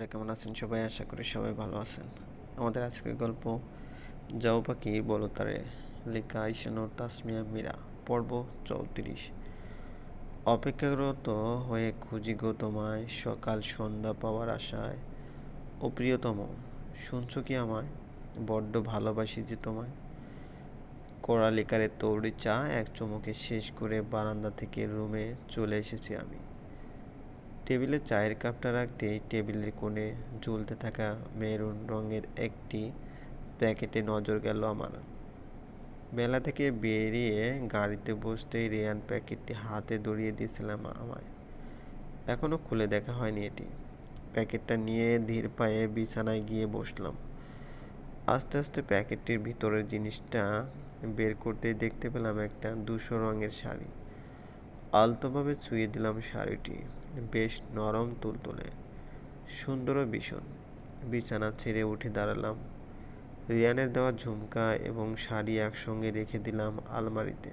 বন্ধুরা কেমন আছেন? সবাই আশা করি সবাই ভালো আছেন। আমাদের আজকের গল্প যাও পাখি বলো তারে? লেখা ঈশানুর তাসমিয়া মীরা, পর্ব চৌত্রিশ। অপেক্ষারত হয়ে খুঁজি গো তোমায়, সকাল সন্ধ্যা পাওয়ার আশায়। ও প্রিয়তম, শুনছো কি আমায়? বড্ড ভালোবাসি যে তোমায়। কড়া লিকারে তৌড়ি চা, এক চুমুকে শেষ করে বারান্দা থেকে রুমে চলে এসেছি আমি। টেবিলে চায়ের কাপটা রাখতেই টেবিলের কোণে ঝুলতে থাকা মেরুন রঙের একটি প্যাকেটে নজর গেল আমার। মেলা থেকে বেরিয়ে গাড়িতে বসতেই রেয়ান প্যাকেটটি হাতে ধরিয়ে দিয়েছিলাম আমায়। এখনও খুলে দেখা হয়নি এটি। প্যাকেটটা নিয়ে ধীর পায়ে বিছানায় গিয়ে বসলাম। আস্তে আস্তে প্যাকেটটির ভিতরের জিনিসটা বের করতেই দেখতে পেলাম একটা দুশো রঙের শাড়ি। আলতোভাবে ছুঁয়ে দিলাম শাড়িটি। বেশ নরম তুলতুলে। সুন্দর ও ভীষণ। বিছানা ছেড়ে উঠে দাঁড়ালাম। রিয়ানের দেওয়া ঝুমকা এবং শাড়ি একসঙ্গে রেখে দিলাম আলমারিতে।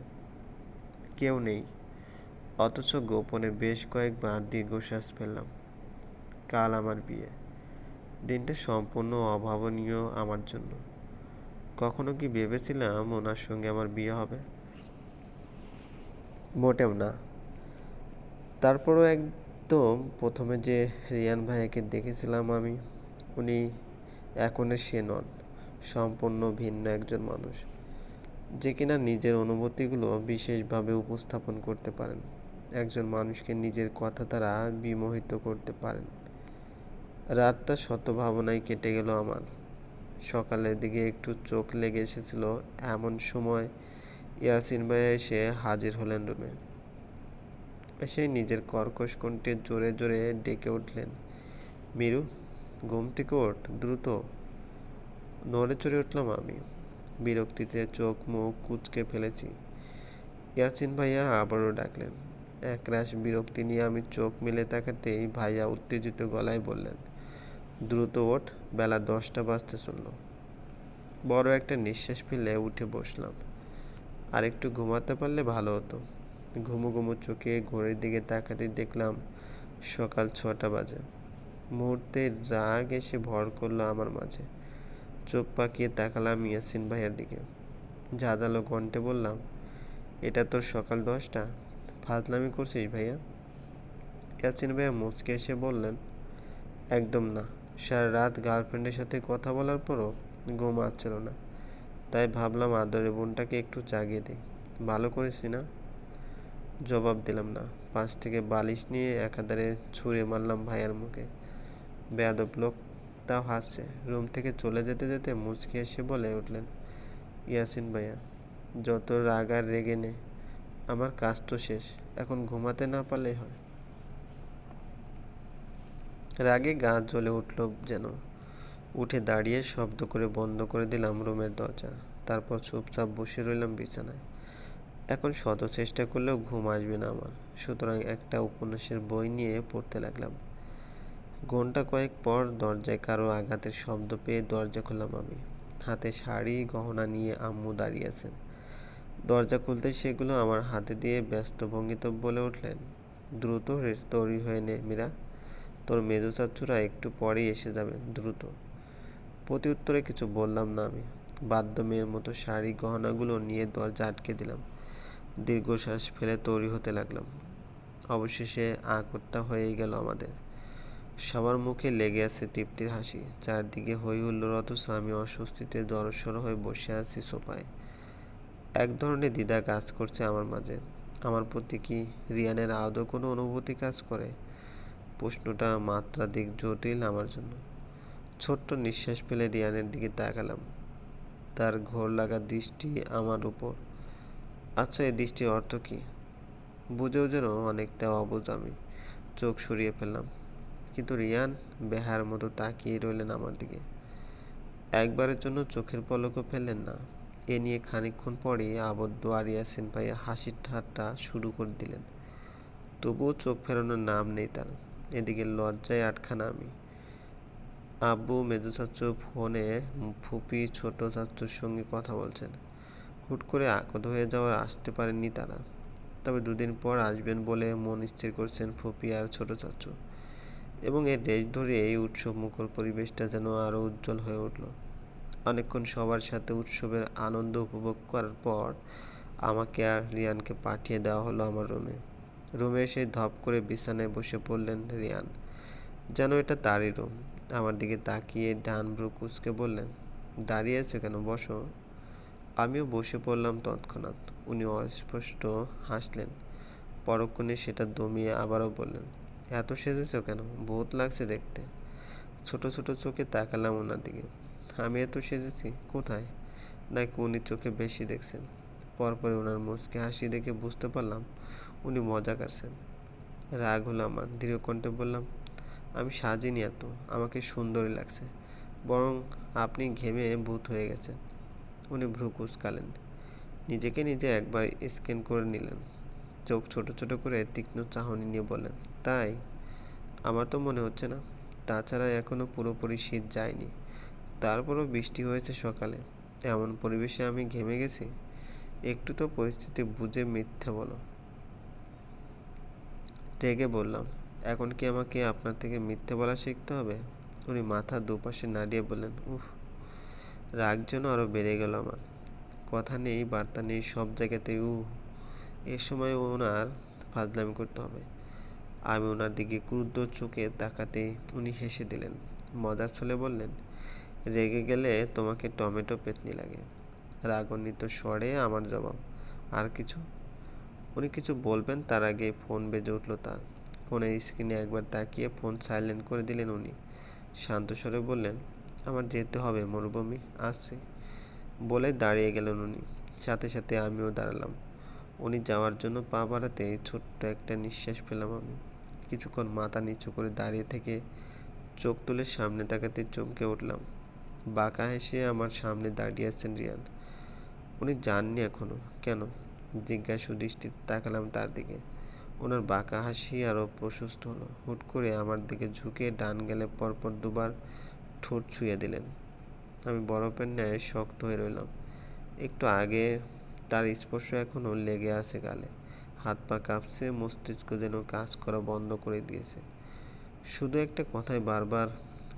কেউ নেই। অথচ গোপনে বেশ কয়েকবার দীর্ঘশ্বাস ফেললাম। কাল আমার বিয়ে। দিনটা সম্পূর্ণ অভাবনীয় আমার জন্য। কখনো কি ভেবেছিলাম ওনার সঙ্গে আমার বিয়ে হবে? মোটেও না। তারপরও একদম প্রথমে যে রিয়ান ভাইয়াকে দেখেছিলাম আমি, উনি এখনের সে নন, সম্পূর্ণ ভিন্ন একজন মানুষ, যে কিনা নিজের অনুভূতিগুলো বিশেষভাবে উপস্থাপন করতে পারেন। একজন মানুষকে নিজের কথা দ্বারা বিমোহিত করতে পারেন। রাতটা শত ভাবনায় কেটে গেল আমার। সকালের দিকে একটু চোখ লেগে এসেছিল এমন সময় ইয়াসিন ভাইয়া এসে হাজির হলেন রুমে। এসেই নিজের কর্কশ কণ্ঠে জোরে জোরে ডেকে উঠলেন। মিরু, ঘুম থেকে ওঠ, দ্রুত। নড়ে চড়ে উঠলাম আমি। বিরক্তিতে চোখ মুখ কুচকে ফেলেছি। ইয়াসিন ভাইয়া আবারও ডাকলেন। একরাশ বিরক্তি নিয়ে আমি চোখ মেলে তাকাতেই ভাইয়া উত্তেজিত গলায় বললেন, দ্রুত ওঠ, বেলা দশটা বাজতে চলল বড় একটা নিঃশ্বাস ফেলে উঠে বসলাম। আর একটু ঘুমাতে পারলে ভালো হতো। ঘুমো ঘুমো চোখে ঘড়ির দিকে তাকাতে দেখলাম সকাল ছটা বাজে। মুহূর্তে রাগ এসে ভর করল আমার মাঝে। চোখ পাকিয়ে তাকালাম ইয়াসিন ভাইয়ের দিকে। ঝাঁঝালো কণ্ঠে বললাম, এটা তোর সকাল দশটা? ফাজলামি করছিস ভাইয়া? ইয়াসিন ভাইয়া মুচকে এসে বললেন, একদম না। সারা রাত গার্লফ্রেন্ডের সাথে কথা বলার পরও ঘুম আসছিল না। তাই ভাবলাম আদরের বোনটাকে একটু জাগিয়ে দিই। ভালো করেছি না? জবাব দিলাম না। পাশ থেকে বালিশ নিয়ে একাধারে ছুঁড়ে মারলাম ভাইয়ার মুখে। বেয়াদব লোক তাও হাসছে। রুম থেকে চলে যেতে যেতে মুচকি এসে বলে উঠলেন, ইয়াসিন ভাইয়া, যত রাগ আর রেগে নে, আমার কাজ তো শেষ, এখন ঘুমাতে না পারলেই হয়। রাগে গা জ্বলে উঠল যেন। উঠে দাঁড়িয়ে শব্দ করে বন্ধ করে দিলাম রুমের দরজা। তারপর চুপচাপ বসে রইলাম বিছানায়। এখন শত চেষ্টা করলেও ঘুম আসবে না আমার। সুতরাং একটা উপন্যাসের বই নিয়ে পড়তে লাগলাম। ঘণ্টা কয়েক পর দরজায় কারও আঘাতের শব্দ পেয়ে দরজা খুললাম আমি। হাতে শাড়ি, গহনা নিয়ে আম্মু দাঁড়িয়ে আছেন। দরজা খুলতে সেগুলো আমার হাতে দিয়ে ব্যস্ত ভঙ্গিত বলে উঠলেন, দ্রুত তৈরি হয়ে নে মীরা। তোর মেজো চাচ্চুরা একটু পরেই এসে যাবেন, দ্রুত। প্রতি উত্তরে কিছু বললাম না আমি। বাদ্য মেয়ের মতো শাড়ি, গহনাগুলো নিয়ে দরজা আটকে দিলাম। দীর্ঘশ্বাস ফেলে তৈরি হতে লাগলাম। অবশেষে আঁকড়টা হয়েই গেল আমাদের। সবার মুখে লেগে আছে তৃপ্তির হাসি। চারদিকে হই হুল্লোর আমি অস্বস্তিতে জড়সড় হয়ে বসে আছি সোফায়। এক ধরনের দ্বিধা কাজ করছে আমার মাঝে। আমার প্রতি কি রিয়ানের আদৌ কোনো অনুভূতি কাজ করে? প্রশ্নটা মাত্রাধিক জটিল আমার জন্য। ছোট্ট নিঃশ্বাস ফেলে রিয়ানের দিকে তাকালাম। তার ঘোর লাগা দৃষ্টি আমার উপর আচ্ছা এই দৃষ্টির অর্থ কী? বুঝেও যেন অনেকটা অবুঝ আমি। চোখ সরিয়ে ফেললাম। কিন্তু রিয়ান বেহার মতো তাকিয়ে রইলেন আমার দিকে। একবারের জন্য চোখের পলকও ফেললেন না। এ নিয়ে খানিকক্ষণ পরেই আবদ্ধ আর ইয়াসিন ভাইয়া হাসির ঠাট্টা শুরু করে দিলেন। তবুও চোখ ফেরানোর নাম নেই তার। এদিকে লজ্জায় আটখানা আমি। আব্বু মেজো চাচ্চু ফোনে ফুপি ছোট চাচ্চুর সঙ্গে কথা বলছেন। হুট করে আকদ হয়ে যাওয়ার আসতে পারেননি তারা। তবে দুদিন পর আসবেন বলে মন স্থির করছেন ফুপি আর ছোট চাচু। এবং এর দেশ ধরে এই উৎসব মুখর পরিবেশটা যেন আরও উজ্জ্বল হয়ে উঠল। অনেকক্ষণ সবার সাথে উৎসবের আনন্দ উপভোগ করার পর আমাকে আর রিয়ানকে পাঠিয়ে দেওয়া হলো আমার রুমে। রুমে এসে ধপ করে বিছানায় বসে পড়লেন রিয়ান। যেন এটা তারই রুম। আমার দিকে তাকিয়ে ডান ব্রু কুচকে বললেন, দাঁড়িয়ে আছো কেন? বসো। আমিও বসে পড়লাম তৎক্ষণাৎ। উনি অস্পষ্ট হাসলেন। পরক্ষণে সেটা দমিয়ে আবারও বললেন, এত সেজেছ কেন? বহুত লাগছে দেখতে। ছোট ছোট চোখে তাকালাম ওনার দিকে। আমি এত সেজেছি, কোথায়? নাকি উনি চোখে বেশি দেখছেন? পরপরে ওনার মুচকে হাসি দেখে বুঝতে পারলাম উনি মজা করছেন। রাগ হলো আমার, দৃঢ় কণ্ঠে বললাম, আমি সাজিনি এত, আমাকে সুন্দরই লাগছে। বরং আপনি ঘেমে ভূত হয়ে গেছেন। উনি ভ্রু কুচকালেন নিজেকে নিজে একবার স্ক্যান করে নিলেন। চোখ ছোট ছোট করে তীক্ষ্ণ চাহনি নিয়ে বললেন, তাই? আমার তো মনে হচ্ছে না। তাছাড়া এখনও পুরোপুরি শীত যায়নি। তারপরও বৃষ্টি হয়েছে সকালে। এমন পরিবেশে আমি ঘেমে গেছি? একটু তো পরিস্থিতি বুঝে মিথ্যে বলো। রেগে বললাম, এখন কি আমাকে আপনার থেকে মিথ্যে বলা শিখতে হবে? উনি মাথা দুপাশে নাড়িয়ে বললেন, উফ রাগ যেন আরও বেড়ে গেল আমার। কথা নেই, বার্তা নেই, সব জায়গাতেই উ। এ সময় ওনার ফাজলামি করতে হবে। আমি ওনার দিকে ক্রুদ্ধ চোখে তাকাতে উনি হেসে দিলেন। মজার ছলে বললেন, রেগে গেলে তোমাকে টমেটো পেতনি লাগে। রাগান্বিত স্বরে আমার জবাব, আর কিছু? উনি কিছু বলবেন, তার আগে ফোন বেজে উঠল তার। ফোনের স্ক্রিনে একবার তাকিয়ে ফোন সাইলেন্ট করে দিলেন উনি। শান্ত স্বরে বললেন আমার যেতে হবে, মরুভূমি আসছে বলে দাঁড়িয়ে গেলেন উনি। সাথে সাথে আমিও দাঁড়ালাম। উনি যাওয়ার জন্য পা বাড়াতে ছোট্ট একটা নিঃশ্বাস পেলাম আমি। কিছুক্ষণ মাথা নিচু করে দাঁড়িয়ে থেকে চোখ তুলে সামনে তাকাতে চমকে উঠলাম। বাঁকা হেসে আমার সামনে দাঁড়িয়ে আছেন রিয়ান। উনি যাননি এখনও। কেন? জিজ্ঞাসু দৃষ্টিতে তাকালাম তার দিকে। ওনার বাঁকা হাসি আরও প্রশস্ত হলো। হুট করে আমার দিকে ঝুঁকে ডান গেলে পরপর দুবার ঠোঁট ছুঁয়ে দিলেন। আমি বরফের ন্যায় শক্ত হয়ে রইলাম। একটু আগে তার স্পর্শ এখনও লেগে আছে গালে। হাত পা কাঁপছে, মস্তিষ্ক যেন কাজ করা বন্ধ করে দিয়েছে। শুধু একটা কথাই বারবার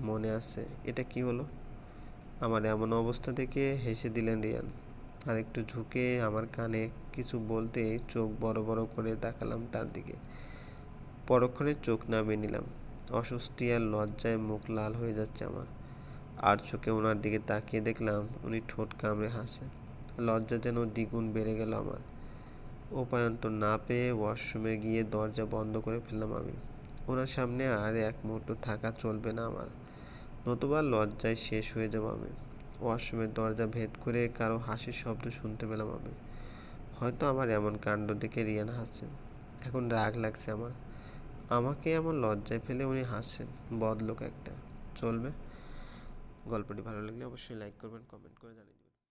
মনে আসছে এটা কি হলো? আমার এমন অবস্থা দেখে হেসে দিলেন রিয়ান। আর একটু ঝুঁকে আমার কানে কিছু বলতে চোখ বড় বড় করে তাকালাম তার দিকে। পরক্ষণে চোখ নামিয়ে নিলাম। অস্বস্তি আর লজ্জায় মুখ লাল হয়ে যাচ্ছে আমার। আর চোখে ওনার দিকে তাকিয়ে দেখলাম উনি ঠোঁট কামড়ে হাসে। লজ্জা যেন দ্বিগুণ বেড়ে গেল আমার। উপায়ন্তর না পেয়ে ওয়াশরুমে গিয়ে দরজা বন্ধ করে ফেললাম আমি। ওনার সামনে আর এক মুহূর্ত থাকা চলবে না আমার। নতুবা লজ্জায় শেষ হয়ে যাব আমি। ওয়াশরুমের দরজা ভেদ করে কারও হাসির শব্দ শুনতে পেলাম আমি। হয়তো আমার এমন কাণ্ড দেখে রিয়ান হাসছে। এখন রাগ লাগছে আমার। আমাকে এমন লজ্জায় ফেলে উনি হাসছেন, বদলোক একটা। চলবে? গল্পটি ভালো লাগলে অবশ্যই লাইক করবেন কমেন্ট করে জানিয়ে